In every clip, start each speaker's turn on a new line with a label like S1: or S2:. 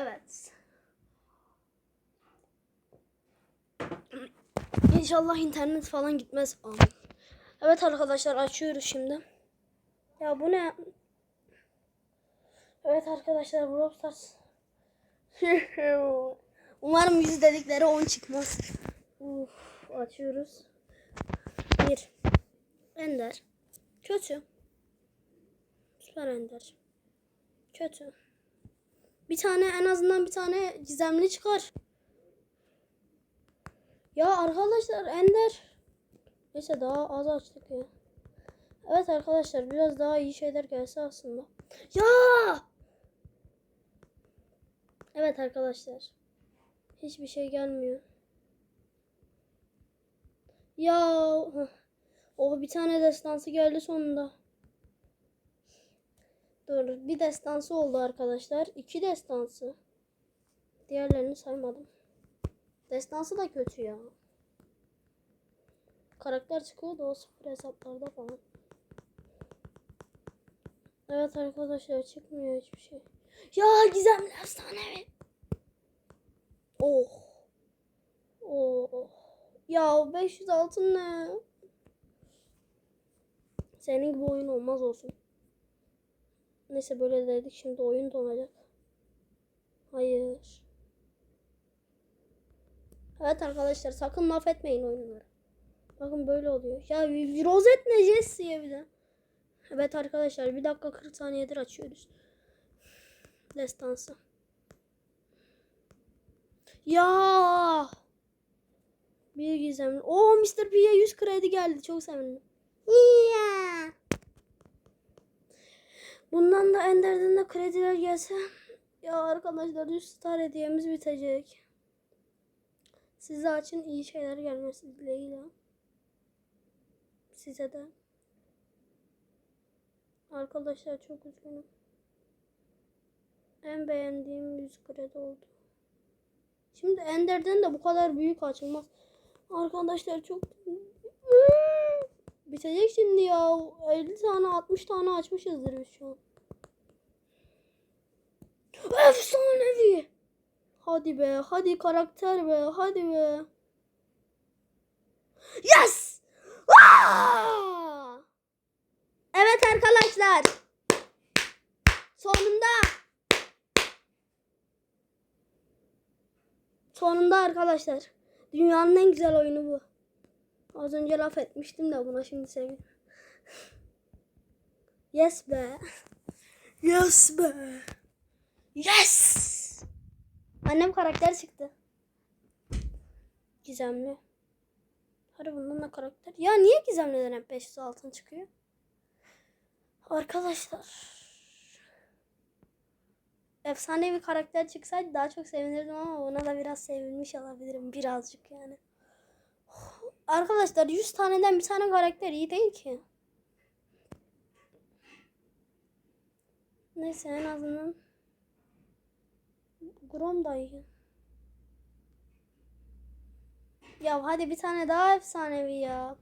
S1: Evet. İnşallah internet falan gitmez. Evet arkadaşlar açıyoruz şimdi. Ya bu ne? Evet arkadaşlar Brawl Stars. Umarım yüz dedikleri 10 çıkmaz. Uf, açıyoruz. Bir. Ender. Kötü. Süper Ender. Kötü. Bir tane en azından bir tane gizemli çıkar. Ya arkadaşlar Ender. Neyse daha az açtık ya. Evet arkadaşlar biraz daha iyi şeyler gelse aslında. Ya! Evet arkadaşlar. Hiçbir şey gelmiyor. Ya oh bir tane destansı geldi sonunda. Dur bir destansı oldu arkadaşlar. İki destansı. Diğerlerini saymadım. Destansı da kötü ya. Karakter çıkıyor da o sıfır hesaplarda falan. Evet arkadaşlar çıkmıyor hiçbir şey. Ya gizemli efsanevi. Oh. Oh. Ya 500 altın ne? Senin gibi oyun olmaz olsun. Neyse böyle dedik şimdi oyun donacak. Hayır. Evet arkadaşlar sakın laf etmeyin oyunlara. Bakın böyle oluyor. Ya rozet ne Jesse'ye bir de. Evet arkadaşlar bir dakika 40 saniyedir açıyoruz. Destansı. Ya. Bir gizemli. Oo Mr. P'ye 100 kredi geldi. Çok sevindim. Yeah. Bundan da Ender'den de krediler gelse. Ya arkadaşlar 100 star hediyemiz bitecek. Size açın iyi şeyler gelmesi dileğiyle. Size de. Arkadaşlar çok üzgünüm. En beğendiğim 100 kredi oldu. Şimdi Ender'den de bu kadar büyük açılmaz. Arkadaşlar çok bitecek şimdi ya. 50 tane 60 tane açmışızdır biz şu an. Efsanevi. Hadi be, hadi karakter be, hadi be. Yes! Aa! Evet arkadaşlar. Sonunda. Sonunda arkadaşlar. Dünyanın en güzel oyunu bu. Az önce laf etmiştim de buna şimdi sevin. Yes be. Yes be. Yes. Annem karakter çıktı. Gizemli. Hadi bundan da karakter. Ya niye gizemliden hep 500 altın çıkıyor? Arkadaşlar. Efsane bir karakter çıksaydı daha çok sevinirdim ama ona da biraz sevinmiş olabilirim. Birazcık yani. Arkadaşlar 100 taneden bir tane karakter iyi değil ki. Neyse en azından Grom da iyi. Ya hadi bir tane daha efsanevi ya.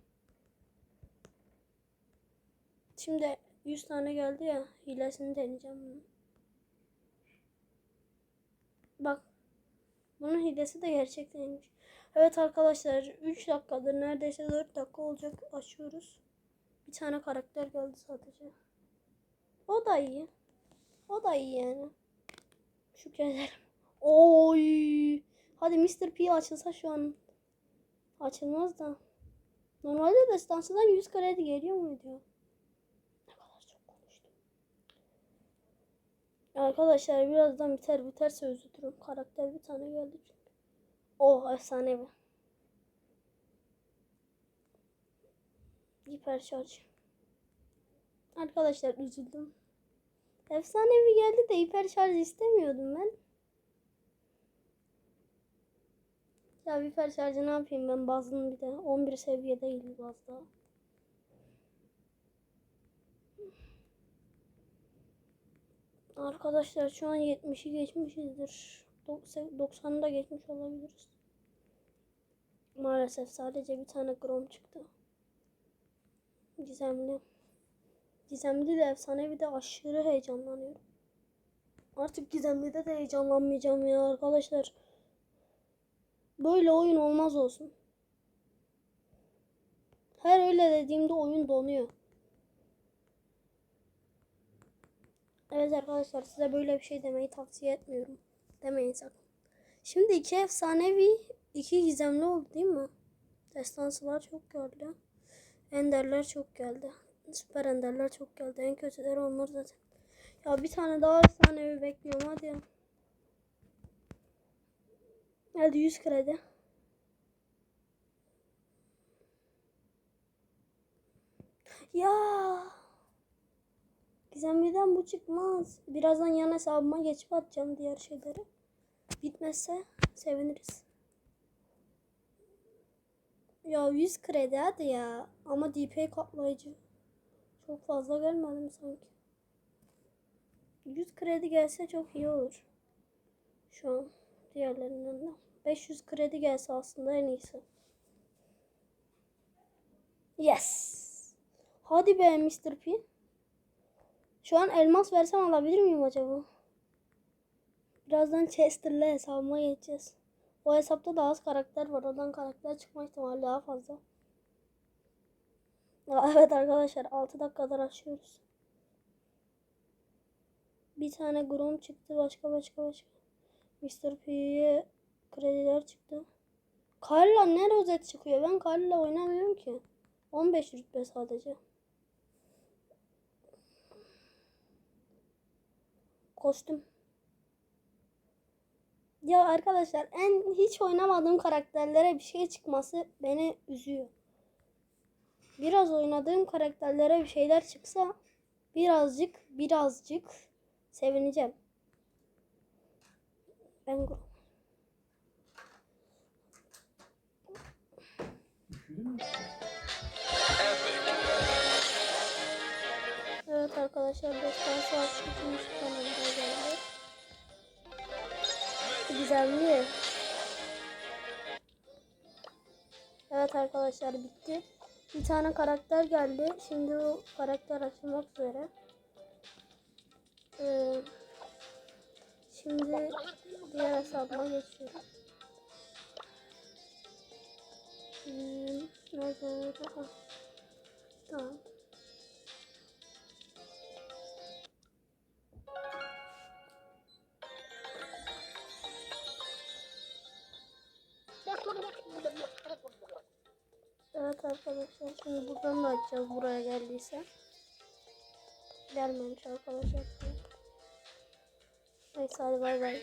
S1: Şimdi 100 tane geldi ya. Hilesini deneyeceğim. Bak. Bunun hilesi de gerçekteymiş. Evet arkadaşlar 3 dakikadır neredeyse 4 dakika olacak açıyoruz. Bir tane karakter geldi sadece. O da iyi. O da iyi yani. Şükrederim. Oy. Hadi Mr. P açılsa şu an. Açılmaz da. Normalde destansıdan 100 kredi geliyor muydu? Ne kadar çok konuştum. Arkadaşlar birazdan biter biterse üzülürüm. Karakter bir tane geldi çünkü. Oh efsanevi. Hiper şarj. Arkadaşlar üzüldüm. Efsanevi geldi de hiper şarj istemiyordum ben. Ya hiper şarjı ne yapayım ben bazının bir de 11 seviyedeyim bazda. Arkadaşlar şu an 70'i geçmişizdir. 90'ı da geçmiş olabiliriz. Maalesef sadece bir tane Grom çıktı. Gizemli. Gizemli de efsane bir de aşırı heyecanlanıyorum. Artık gizemlide de heyecanlanmayacağım ya arkadaşlar. Böyle oyun olmaz olsun. Her öyle dediğimde oyun donuyor. Evet arkadaşlar size böyle bir şey demeyi tavsiye etmiyorum. Demeyin sakın. Şimdi iki efsanevi, iki gizemli oldu değil mi? Destansılar çok geldi. Enderler çok geldi. Süper enderler çok geldi. En kötüleri onlar zaten. Ya bir tane daha efsanevi bekliyorum hadi. ya. Hadi 100 kredi. Ya. Gizemliden bu çıkmaz. Birazdan yan hesabıma geçip atacağım diğer şeyleri. Bitmezse seviniriz. Ya 100 kredi hadi ya. Ama DP katlayıcı. Çok fazla gelmedi sanki? 100 kredi gelse çok iyi olur. Şu an diğerlerinden de. 500 kredi gelse aslında en iyisi. Yes. Hadi be Mr. P. Şu an elmas versem alabilir miyim acaba? Birazdan Chester'la hesabıma geçeceğiz. O hesapta daha az karakter var. Oradan karakter çıkma ihtimali daha fazla. Evet arkadaşlar 6 dakikadır açıyoruz. Bir tane Grom çıktı. Başka başka başka. Mr. P'ye krediler çıktı. Karla ne rozet çıkıyor? Ben Karla oynamıyorum ki. 15 rütbe sadece. Kostüm. Ya arkadaşlar en hiç oynamadığım karakterlere bir şey çıkması beni üzüyor. Biraz oynadığım karakterlere bir şeyler çıksa birazcık birazcık sevineceğim. Ben. Evet arkadaşlar destansı açmış kanalına geldi. Güzelli. Evet arkadaşlar bitti. Bir tane karakter geldi. Şimdi o karakter açılmak üzere. Ee, şimdi diğer hesabıma geçiyorum. Hmm, nerede nerede? Ah, Tamam. Arkadaşlar şimdi buradan da açacağız buraya geldiyse. Gelmemiş arkadaşlar. Neyse hadi bay bay.